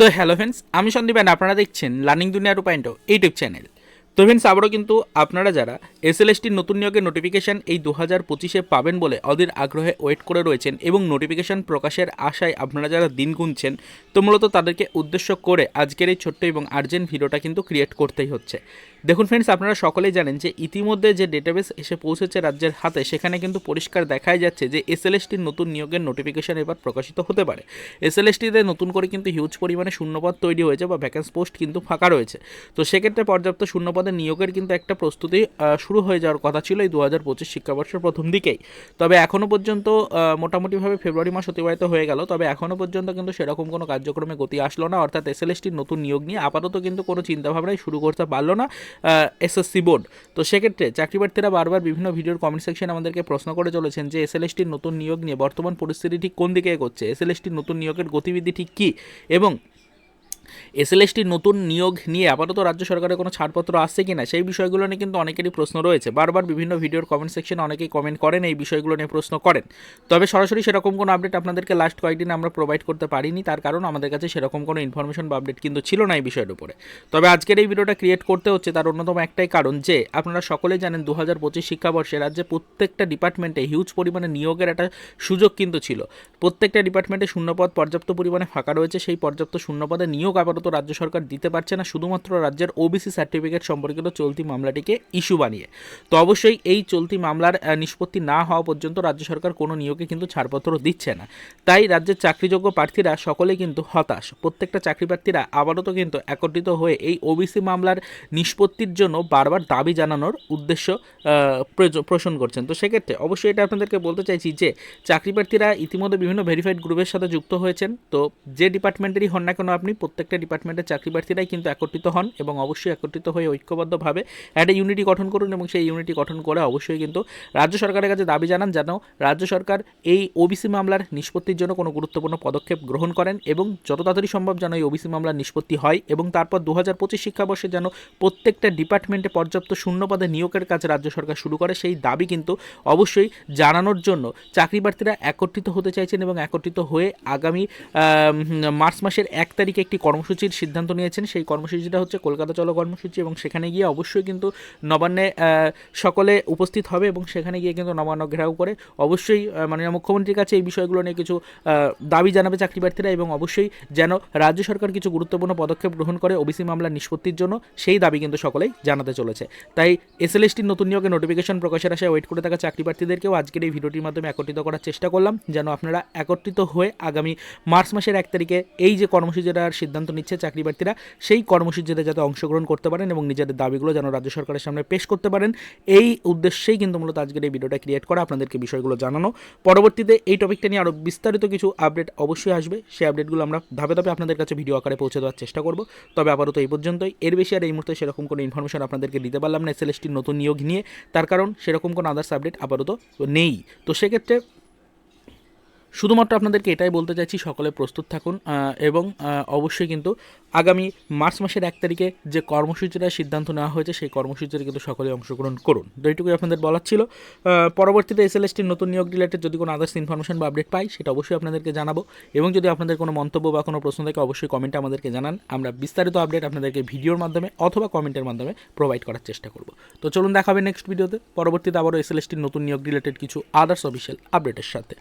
তো hello friends আমি Sandeep and আপনারা দেখছেন লার্নিং দুনিয়ার উপায়েন্ট পয়েন্ট ইউটিউব চ্যানেল। তো ফ্রেন্ডস আবারও কিন্তু আপনারা যারা এসএলএসটির নতুন নিয়োগের নোটিফিকেশান এই দু হাজার পঁচিশে পাবেন বলে অধীর আগ্রহে ওয়েট করে রয়েছেন এবং নোটিফিকেশান প্রকাশের আশায় আপনারা যারা দিন গুনছেন, তো মূলত তাদেরকে উদ্দেশ্য করে আজকের এই ছোট্ট এবং আর্জেন্ট ভিডিওটা কিন্তু ক্রিয়েট করতেই হচ্ছে। দেখুন ফ্রেন্ডস আপনারা সকলেই জানেন যে ইতিমধ্যে যে ডেটাবেস এসে পৌঁছেছে রাজ্যের হাতে, সেখানে কিন্তু পরিষ্কার দেখাই যাচ্ছে যে এসএলএসটির নতুন নিয়োগের নোটিফিকেশান এবার প্রকাশিত হতে পারে। এসএলএসটিতে নতুন করে কিন্তু হিউজ পরিমাণে শূন্যপদ তৈরি হয়েছে বা ভ্যাকেন্স পোস্ট কিন্তু ফাঁকা রয়েছে। তো সেক্ষেত্রে পর্যাপ্ত শূন্যপদের নিয়োগের কিন্তু একটা প্রস্তুতি শুরু হয়ে যাওয়ার কথা ছিল এই দু হাজার পঁচিশ শিক্ষাবর্ষের প্রথম দিকেই। তবে এখনও পর্যন্ত মোটামুটিভাবে ফেব্রুয়ারি মাস অতিবাহিত হয়ে গেল। তবে এখনও পর্যন্ত কিন্তু সেরকম কোনো কার্যক্রমে গতি আসলো না। অর্থাৎ এসএলএসটির নতুন নিয়োগ নিয়ে আপাতত কিন্তু কোনো চিন্তাভাবনাই শুরু করতে পারল না এসএসসি বোর্ড। তো সেক্ষেত্রে চাকরি প্রার্থীরা বারবার বিভিন্ন ভিডিওর কমেন্ট সেকশনে আমাদেরকে প্রশ্ন করে চলেছেন যে এসএলএসটির নতুন নিয়োগ নিয়ে বর্তমান পরিস্থিতি ঠিক কোন দিকে এগোচ্ছে? এসএলএসটির নতুন নিয়োগের গতিবিধি ঠিক কী? এবং এসএলএসটির নতুন নিয়োগ নিয়ে আপাতত রাজ্য সরকারের কোনো ছাড়পত্র আসছে কিনা সেই বিষয়গুলো নিয়ে কিন্তু অনেকেরই প্রশ্ন রয়েছে। বারবার বিভিন্ন ভিডিওর কমেন্ট সেকশনে অনেকেই কমেন্ট করেন, এই বিষয়গুলো নিয়ে প্রশ্ন করেন। তবে সরাসরি সেরকম কোনো আপডেট আপনাদেরকে লাস্ট কয়েকদিন আমরা প্রোভাইড করতে পারিনি। তার কারণ আমাদের কাছে সেরকম কোনো ইনফরমেশন বা আপডেট কিন্তু ছিল না এই বিষয়ের উপরে। তবে আজকের এই ভিডিওটা ক্রিয়েট করতে হচ্ছে তার অন্যতম একটাই কারণ যে, আপনারা সকলে জানেন দু হাজার পঁচিশ শিক্ষাবর্ষে রাজ্যে প্রত্যেকটা ডিপার্টমেন্টে হিউজ পরিমাণে নিয়োগের একটা সুযোগ কিন্তু ছিল। প্রত্যেকটা ডিপার্টমেন্টে শূন্যপদ পর্যাপ্ত পরিমাণে ফাঁকা রয়েছে, সেই পর্যাপ্ত শূন্যপদে নিয়োগ আপাতত রাজ্য সরকার দিতে পারছে না, শুধুমাত্র রাজ্যের ওবিসি সার্টিফিকেট সম্পর্কিত চলতি মামলাটিকে ইস্যু বানিয়ে। তো অবশ্যই এই চলতি মামলার নিষ্পত্তি না হওয়া পর্যন্ত রাজ্য সরকার কোনো নিয়োগে কিন্তু ছাড়পত্র দিচ্ছে না। তাই রাজ্যের চাকরিযোগ্য প্রার্থীরা সকলে কিন্তু হতাশ। প্রত্যেকটা চাকরি প্রার্থীরা আপাতত কিন্তু একত্রিত হয়ে এই ওবিসি মামলার নিষ্পত্তির জন্য বারবার দাবি জানানোর উদ্দেশ্য পোষণ করছেন। তো সেক্ষেত্রে অবশ্যই এটা আপনাদেরকে বলতে চাইছি যে, চাকরি প্রার্থীরা ইতিমধ্যে বিভিন্ন ভেরিফাইড গ্রুপের সাথে যুক্ত হয়েছেন। তো যে ডিপার্টমেন্টেরই হন না কেন আপনি প্রত্যেকটা ডিপার্টমেন্টের চাকরি প্রার্থীরাই কিন্তু একত্রিত হন এবং অবশ্যই একত্রিত হয়ে ঐক্যবদ্ধভাবে একটা ইউনিটি গঠন করুন এবং সেই ইউনিটি গঠন করে অবশ্যই কিন্তু রাজ্য সরকারের কাছে দাবি জানান যেন রাজ্য সরকার এই ওবিসি মামলার নিষ্পত্তির জন্য কোনো গুরুত্বপূর্ণ পদক্ষেপ গ্রহণ করেন এবং যত তাড়াতাড়ি সম্ভব যেন এই ওবিসি মামলার নিষ্পত্তি হয় এবং তারপর দু হাজার পঁচিশ শিক্ষাবর্ষে যেন প্রত্যেকটা ডিপার্টমেন্টে পর্যাপ্ত শূন্যপদে নিয়োগের কাজ রাজ্য সরকার শুরু করে, সেই দাবি কিন্তু অবশ্যই জানানোর জন্য চাকরি প্রার্থীরা একত্রিত হতে চাইছেন এবং একত্রিত হয়ে আগামী মার্চ মাসের এক তারিখে একটি কর্মসূচির সিদ্ধান্ত নিয়েছেন, সেই কর্মসূচিটা হচ্ছে কলকাতা চলো কর্মসূচি এবং সেখানে গিয়ে অবশ্যই কিন্তু নবান্নে সকলে উপস্থিত হবে এবং সেখানে গিয়ে কিন্তু নবান্ন ঘেরাও করে অবশ্যই মাননীয় মুখ্যমন্ত্রীর কাছে এই বিষয়গুলো নিয়ে কিছু দাবি জানাবে চাকরি প্রার্থীরা এবং অবশ্যই যেন রাজ্য সরকার কিছু গুরুত্বপূর্ণ পদক্ষেপ গ্রহণ করে ওবিসি মামলার নিষ্পত্তির জন্য, সেই দাবি কিন্তু সকলেই জানাতে চলেছে। তাই এসএলএসটির নতুন নিয়োগের নোটিফিকেশন প্রকাশের আশায় ওয়েট করে থাকা চাকরি প্রার্থীদেরকেও আজকের এই ভিডিওটির মাধ্যমে একত্রিত করার চেষ্টা করলাম, যেন আপনারা একত্রিত হয়ে আগামী মার্চ মাসের এক তারিখে এই যে কর্মসূচিটার সিদ্ধান্ত নিচ্ছে চাকরি প্রার্থীরা সেই কর্মসূচিতে যাতে অংশগ্রহণ করতে পারেন এবং নিজেদের দাবিগুলো যেন রাজ্য সরকারের সামনে পেশ করতে পারেন, এই উদ্দেশ্যেই কিন্তু মূলত আজকের এই ভিডিওটা ক্রিয়েট করা, আপনাদেরকে বিষয়গুলো জানানো। পরবর্তীতে এই টপিকটা নিয়ে আরও বিস্তারিত কিছু আপডেট অবশ্যই আসবে, সেই আপডেটগুলো আমরা ধাপে ধাপে আপনাদের কাছে ভিডিও আকারে পৌঁছে দেওয়ার চেষ্টা করব। তবে আপাতত এই পর্যন্তই। এর বেশি আর এই মুহূর্তে সেরকম কোনো ইনফরমেশন আপনাদেরকে দিতে পারলাম না এসএলএসটির নতুন নিয়োগ নিয়ে। তার কারণ, সেরকম কোনো আদার্স আপডেট আপাতত নেই। তো সেক্ষেত্রে শুধুমাত্র আপনাদেরকে এটাই বলতে চাইছি, সকলে প্রস্তুত থাকুন এবং অবশ্যই কিন্তু আগামী মার্চ মাসের এক তারিখে যে কর্মসূচিটা সিদ্ধান্ত নেওয়া হয়েছে, সেই কর্মসূচিতে কিন্তু সকলে অংশগ্রহণ করুন। তো এইটুকুই আপনাদের বলার ছিল। পরবর্তীতে এসএলএসটির নতুন নিয়োগ রিলেটেড যদি কোনো আদার্স ইনফরমেশন বা আপডেট পাই, সেটা অবশ্যই আপনাদেরকে জানাব। এবং যদি আপনাদের কোনো মন্তব্য বা কোনো প্রশ্ন থাকে, অবশ্যই কমেন্টে আমাদেরকে জানান। আমরা বিস্তারিত আপডেট আপনাদেরকে ভিডিওর মাধ্যমে অথবা কমেন্টের মাধ্যমে প্রোভাইড করার চেষ্টা করব। তো চলুন দেখাবে নেক্সট ভিডিওতে পরবর্তীতে আবারও এসএলএসটির নতুন নিয়োগ রিলেটেড কিছু আদার্স অফিসিয়াল আপডেটের সাথে।